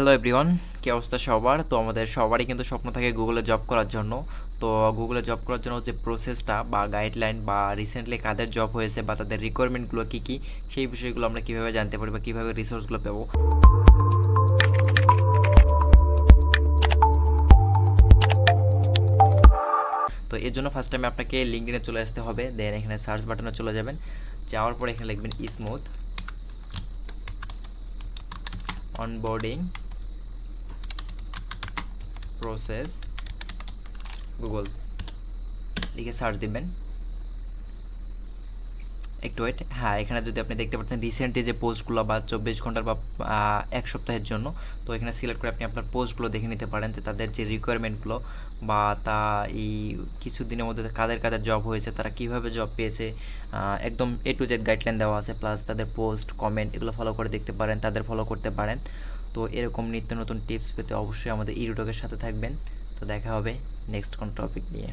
Hello everyone কী অবস্থা সবার? তো আমাদের সবারই কিন্তু স্বপ্ন থাকে গুগলে জব করার জন্য। তো গুগলে জব করার জন্য যে প্রসেসটা বা গাইডলাইন বা রিসেন্টলি কাদের জব হয়েছে বা তাদের রিকোয়ারমেন্টগুলো কী কী, সেই বিষয়গুলো আমরা কীভাবে জানতে পারি বা কীভাবে রিসোর্সগুলো পাবো? তো এর জন্য ফার্স্ট টাইমে আপনাকে লিঙ্কডিনে চলে আসতে হবে দেন এখানে সার্চ বাটনে চলে যাবেন। যাওয়ার পর এখানে লিখবেন স্মুথ অনবোর্ডিং প্রসেস গুগল লিখে সার্চ দিবেন। একটু ওয়েট হ্যাঁ এখানে যদি আপনি দেখতে পাচ্ছেন রিসেন্টলি যে পোস্টগুলো বা চব্বিশ ঘণ্টার বা এক সপ্তাহের জন্য, তো এখানে সিলেক্ট করে আপনি আপনার পোস্টগুলো দেখে নিতে পারেন যে তাদের যে রিকোয়ারমেন্টগুলো বা তা এই কিছু দিনের মধ্যে কাদের কাদের জব হয়েছে, তারা কীভাবে জব পেয়েছে একদম এ টু জেড গাইডলাইন দেওয়া আছে প্লাস তাদের পোস্ট কমেন্ট এগুলো ফলো করে দেখতে পারেন, তাদের ফলো করতে পারেন। তো এরকম নিত্য নতুন টিপস পেতে অবশ্যই আমাদের ইউটিউবের সাথে থাকবেন। তো দেখা হবে নেক্সট কোন টপিক নিয়ে।